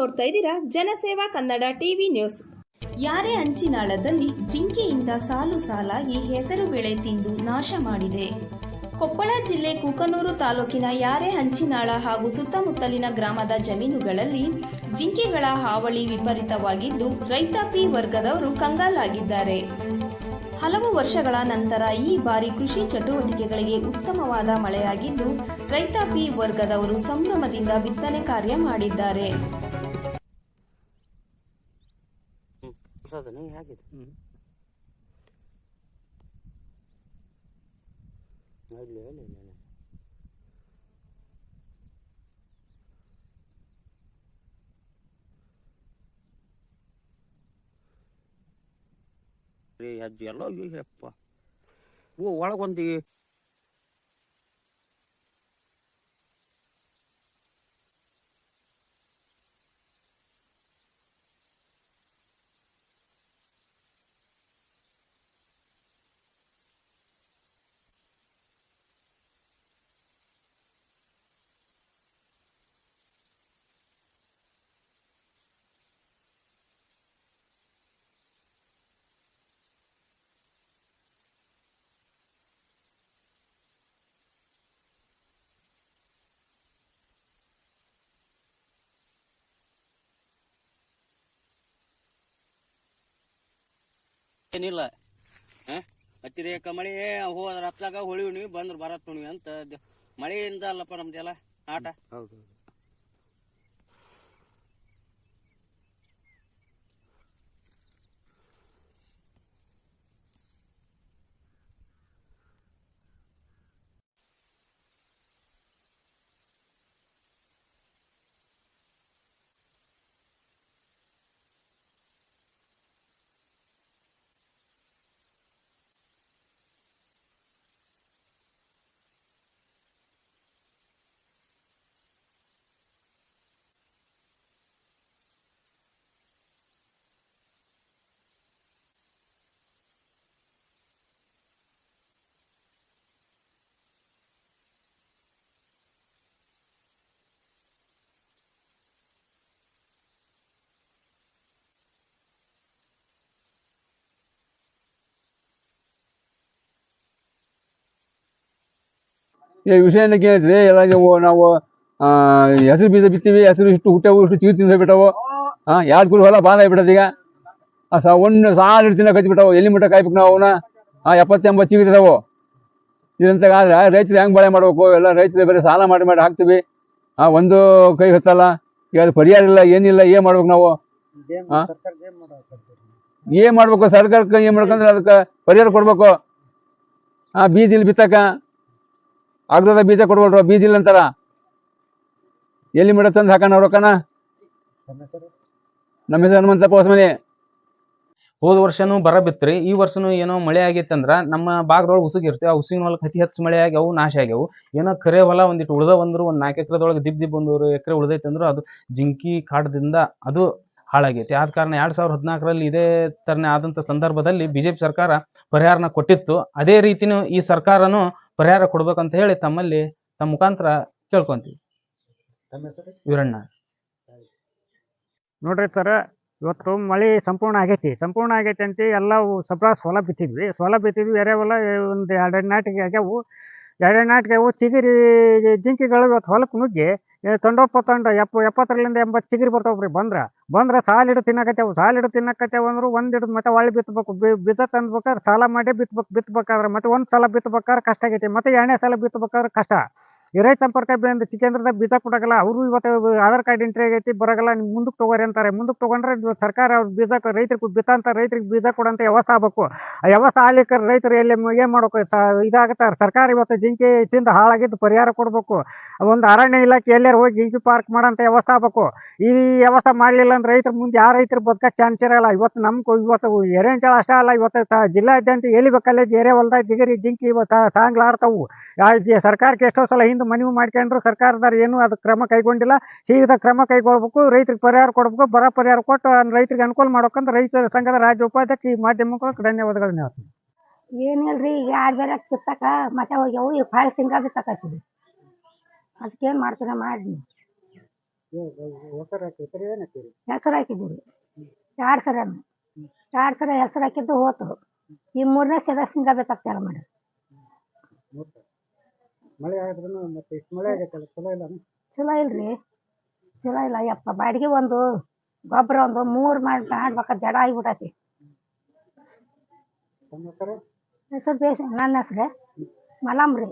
ನೋಡ್ತಾ ಇದ್ದೀರಾ? ಜನಸೇವಾ ಕನ್ನಡ ಟಿವಿ ನ್ಯೂಸ್. ಯಾರೇ ಅಂಚಿನಾಳದಲ್ಲಿ ಜಿಂಕೆಯಿಂದ ಸಾಲು ಸಾಲಾಗಿ ಹೆಸರು ಬೆಳೆ ತಿಂದು ನಾಶ ಮಾಡಿದೆ. ಕೊಪ್ಪಳ ಜಿಲ್ಲೆ ಕೂಕನೂರು ತಾಲೂಕಿನ ಯಾರೆ ಹಂಚಿನಾಳ ಹಾಗೂ ಸುತ್ತಮುತ್ತಲಿನ ಗ್ರಾಮದ ಜಮೀನುಗಳಲ್ಲಿ ಜಿಂಕೆಗಳ ಹಾವಳಿ ವಿಪರೀತವಾಗಿದ್ದು ರೈತಾಪಿ ವರ್ಗದವರು ಕಂಗಾಲಾಗಿದ್ದಾರೆ. ಹಲವು ವರ್ಷಗಳ ನಂತರ ಈ ಬಾರಿ ಕೃಷಿ ಚಟುವಟಿಕೆಗಳಿಗೆ ಉತ್ತಮವಾದ ಮಳೆಯಾಗಿದ್ದು ರೈತಾಪಿ ವರ್ಗದವರು ಸಂಭ್ರಮದಿಂದ ಬಿತ್ತನೆ ಕಾರ್ಯ ಮಾಡಿದ್ದಾರೆ. 뭐라도 능해야겠다. 응. 얼려, 얼려, 얼려. 그래야지, 얼려, 이거 해봐. 뭐, 와라, 건데. ಏನಿಲ್ಲ. ಹಾಂ? ಅತಿರೇಕ ಮಳೆ ಹೋದ್ರ ಹತ್ಲಾಗ ಹೊಳಿ ಉಣಿವಿ ಬಂದ್ರ ಬರತ್ ಉಣಿವಿ ಅಂತ ಮಳೆಯಿಂದ ಅಲ್ಲಪ್ಪ ನಮ್ದೆಲ್ಲ. ಆಟ? ಹೌದು. ಈ ವಿಷಯನ ಹೇಳಿದ್ರೆ ಎಲ್ಲ ನೀವು ಹೆಸರು ಬೀಜ ಬಿತ್ತೀವಿ, ಹೆಸರು ಇಷ್ಟು ಹುಟ್ಟವು ಇಷ್ಟು ಚೀರು ತಿಂದ ಬಿಟ್ಟವು ಹಾ ಎರಡು ಕುರಿ ಹೊಲ ಬಾಂಧ ಆಗ್ಬಿಟ್ಟದ ಈಗ ಸ, ಒಂದು ಸಾಲ ಇಡ್ತಿನ ಕತ್ತಿ ಬಿಟ್ಟವು ಎಲ್ಲಿ ಮಟ್ಟ ಕಾಯ್ಬೇಕು ನಾವು ಅವನ್ನ? ಆ, ಎಪ್ಪತ್ತೆಂಬತ್ತು ಎಂಬತ್ತು ಚಿಗುರಿದಾವು ಇದಂತಾಗ ಆದ್ರೆ ರೈತರು ಹೆಂಗ್ ಬಳೆ ಮಾಡಬೇಕು? ಎಲ್ಲ ರೈತರು ಬೇರೆ ಸಾಲ ಮಾಡಿ ಮಾಡಿ ಹಾಕ್ತೀವಿ. ಆ, ಒಂದು ಕೈ ಹೊತ್ತಲ್ಲ. ಈಗ ಅದು ಪರಿಹಾರ ಇಲ್ಲ, ಏನಿಲ್ಲ, ಏನ್ ಮಾಡ್ಬೇಕು ನಾವು? ಹಾ? ಏನ್ ಮಾಡ್ಬೇಕು? ಸರ್ಕಾರಕ್ಕೆ ಏನು ಮಾಡ್ಕಂದ್ರೆ ಅದಕ್ಕೆ ಪರಿಹಾರ ಕೊಡ್ಬೇಕು. ಆ, ಬೀಜ ಇಲ್ಲಿ ಬಿತ್ತಕ ಆಗ್ರದ ಬೀಜ ಕೊಡ್ಕೊಳ್ರು ಬೀಜ ಇಲ್ಲ ಅಂತಾರ ಎಲ್ಲಿ ಮೇಡ ತಂದು ಹಾಕೋಣ ರೊಕ್ಕನ ನಮ್ಮ ಹೆಸರು ಹನುಮಂತಪ್ಪ ಹೋದ್ ಹೋದ ವರ್ಷನೂ ಬರ ಬಿತ್ರಿ, ಈ ವರ್ಷನೂ ಏನೋ ಮಳೆ ಆಗಿತ್ತು ಅಂದ್ರ ನಮ್ಮ ಭಾಗದೊಳಗೆ ಉಸುಗ್ ಇರ್ತೇವೆ, ಆ ಉಸುಗಿನ ಹೊಲಕ್ಕೆ ಅತಿ ಹೆಚ್ಚು ಮಳೆ ಆಗ್ಯಾವು, ನಾಶ ಆಗ್ಯಾವು. ಏನೋ ಕರೆ ಹೊಲ ಒಂದಿಟ್ಟು ಉಳ್ದ ಬಂದ್ರು, ಒಂದು ನಾಲ್ಕು ಎಕರೆದೊಳಗೆ ದಿಬ್ ದಿಬ್ ಒಂದು ಎಕರೆ ಉಳ್ದೈತೆ ಅಂದ್ರು ಅದು ಜಿಂಕಿ ಕಾಡದಿಂದ ಅದು ಹಾಳಾಗೈತಿ. ಆದ ಕಾರಣ ಎರಡ್ ಸಾವಿರದ ಹದಿನಾಲ್ಕರಲ್ಲಿ ಇದೇ ತರನೇ ಆದಂತ ಸಂದರ್ಭದಲ್ಲಿ ಬಿಜೆಪಿ ಸರ್ಕಾರ ಪರಿಹಾರನ ಕೊಟ್ಟಿತ್ತು. ಅದೇ ರೀತಿನೂ ಈ ಸರ್ಕಾರನು ಪರಿಹಾರ ಕೊಡ್ಬೇಕಂತ ಹೇಳಿ ತಮ್ಮಲ್ಲಿ ತಮ್ಮ ಮುಖಾಂತರ ಕೇಳ್ಕೊಂತೀವಿ. ವೀರಣ್ಣ. ನೋಡ್ರಿ ಸರ್ ಇವತ್ತು ಮಳೆ ಸಂಪೂರ್ಣ ಆಗೈತಿ. ಸಂಪೂರ್ಣ ಆಗೈತಿ ಅಂತ ಎಲ್ಲ ಸಪ್ರ ಸೊಲ ಬಿತ್ತಿದ್ವಿ. ಸೊಲ ಬಿತ್ತಿದ್ವಿ ಎರೆ ಹೊಲ ಒಂದು ಎರಡು ನಾಟಿಗೆ ಆಗ್ಯಾವು. ಎರಡೆರಡು ನಾಟಿಗೆ ಅವು ಚಿಗಿರಿ ಜಿಂಕೆಗಳು ಇವತ್ತು ಹೊಲಕ್ಕೆ ನುಗ್ಗಿ ತೊಂಡೊಪ್ಪ ತೊಂಡ ಎಪ್ಪ, ಎಪ್ಪತ್ತರಲ್ಲಿಂದ ಎಂಬತ್ತು ಚಿಗಿರಿ ಬರ್ತಾವ್ರಿ ಬಂದ್ರೆ. ಬಂದ್ರೆ ಸಾಲ ಹಿಡಿದು ತಿನ್ನಕತ್ತೇವು. ಸಾಲ ಹಿಡಿದು ತಿನ್ನಕತ್ತೇವು ಅಂದ್ರೆ ಒಂದು ಹಿಡಿದು ಮತ್ತೆ ಒಳ್ಳೆ ಬಿತ್ತಬೇಕು ಬೀಜ ತಂದ್ಬೇಕಾದ್ರೆ ಸಾಲ ಮಾಡಿ ಬಿತ್ಬೇಕು ಬಿತ್ತಬೇಕಾದ್ರೆ ಮತ್ತೆ ಒಂದು ಸಲ ಬಿತ್ತಬೇಕಾದ್ರೆ ಕಷ್ಟ ಆಗೈತಿ. ಮತ್ತೆ ಎರಡನೇ ಸಲ ಬಿತ್ತಬೇಕಾದ್ರೆ ಕಷ್ಟ. ರೈತ ಸಂಪರ್ಕ ಬಂದು ಚಿಕೇಂದ್ರದಾಗ ಬೀಜ ಕೊಡೋಲ್ಲ ಅವರು ಇವತ್ತು ಆಧಾರ್ ಕಾರ್ಡ್ ಎಂಟ್ರಿ ಆಗೈತಿ ಬರೋಲ್ಲ ನಿಮ್ಗೆ ಮುಂದಕ್ಕೆ ತಗೋರಿ ಅಂತಾರೆ. ಮುಂದಕ್ಕೆ ತಗೊಂಡ್ರೆ ಸರ್ಕಾರ ಅವ್ರ ಬೀಜ ರೈತರಿಗೆ ಬಿತ್ತಂತ ರೈತರಿಗೆ ಬೀಜ ಕೊಡೋಂಥ ವ್ಯವಸ್ಥೆ ಆಗಬೇಕು. ಆ ವ್ಯವಸ್ಥೆ ಆಗ್ಲಿಕ್ಕೆ ರೈತರು ಎಲ್ಲಿ ಏನು ಮಾಡಬೇಕು? ಸ, ಇದಾಗತ್ತೆ. ಸರ್ಕಾರ ಇವತ್ತು ಜಿಂಕೆ ತಿಂದು ಹಾಳಾಗಿದ್ದು ಪರಿಹಾರ ಕೊಡಬೇಕು. ಒಂದು ಅರಣ್ಯ ಇಲಾಖೆ ಎಲ್ಲರೂ ಹೋಗಿ ಜಿಂಕೆ ಪಾರ್ಕ್ ಮಾಡೋಂಥ ವ್ಯವಸ್ಥೆ ಆಗಬೇಕು. ಈ ವ್ಯವಸ್ಥೆ ಮಾಡಲಿಲ್ಲ ಅಂದ್ರೆ ರೈತರು ಮುಂದೆ ಯಾವ ರೈತರು ಬದುಕಕ್ಕೆ ಚಾನ್ಸ್ ಇರಲ್ಲ. ಇವತ್ತು ನಮ್ಗೆ ಇವತ್ತು ಎರೆಂಚಳ ಅಷ್ಟೇ ಅಲ್ಲ. ಇವತ್ತು ಜಿಲ್ಲಾದ್ಯಂತ ಎಲ್ಲಿ ಬೇಕಲ್ಲೇ ಎರೆ ಹೊಲ್ದಾಗ ಜಿಗರಿ ಜಿಂಕೆ ಇವತ್ತು ಸಾಂಗ್ಲಾಡ್ತಾವು ಸರ್ಕಾರಕ್ಕೆ ಎಷ್ಟೋ ಸಲ ಹಿಂದೆ ಮನವಿ ಮಾಡ್ಕೊಂಡ್ರು ಸರ್ಕಾರದವ್ರು ಏನು ಅದು ಕ್ರಮ ಕೈಗೊಂಡಿಲ್ಲ. ಶೀಘ್ರ ಕ್ರಮ ಕೈಗೊಳ್ಬೇಕು ರೈತರಿಗೆ ಪರಿಹಾರ ಕೊಡ್ಬೇಕು ಬರ ಪರಿಹಾರ ಕೊಟ್ಟು ರೈತರಿಗೆ ಅನುಕೂಲ ಮಾಡ್ಬೇಕಂತ ರೈತ ಸಂಘದ ರಾಜ್ಯ ಉಪಾಧ್ಯಕ್ಷ ಈ ಮಾಧ್ಯಮಕ್ಕೆ ಧನ್ಯವಾದಗಳನ್ನ ಹೇಳ್ತೀನಿ. ಏನಿಲ್ರಿ ಈಗ ಯಾರು ಬೇರೆ ಕಿತ್ತಕ ಮತ್ತೆ ಹೋಗ್ಯಾವು ಈಗ ಫಾಲ್ ಸಿಂಗ ಅದಕ್ಕೆ ಅದಕ್ಕೇನು ಮಾಡ್ತೀರ ಮಾಡಿ ಹೆಸರು ಹಾಕಿದ್ದೀರಿ ಹೆಸರು ಹಾಕಿದ್ದೀವಿ ಎರಡು ಸರ? ಎರಡು ಸರ ಹೆಸರು ಹಾಕಿದ್ದು ಹೋತು. ಈ ಮೂರನೇ ಸರ ಸಿಂಗ ಬೇಕಾಗ್ತಾರ ಮಾಡಿ ಮಳೆ ಆದ್ರೂ ಮತ್ತೆ ಇಷ್ಟು ಮಳೆ ಆಗೈತಲ್ಲ ಚಲೋ ಇಲ್ಲ ಚಲೋ ಇಲ್ರಿ. ಚಲೋ ಇಲ್ಲ ಯಪ್ಪ ಬಾಡಿಗೆ ಒಂದು ಗೊಬ್ಬರ ಒಂದು ಮೂರು ಮಾಡಿ ಮಾಡ್ಬೇಕ ಜಡ ಆಗಿಬಿಟ್ಟೈತಿ ಹೆಸರು? ಬೇಸ್ ನನ್ನ ಹೆಸ್ರು ಮಲಾಮ್ ರೀ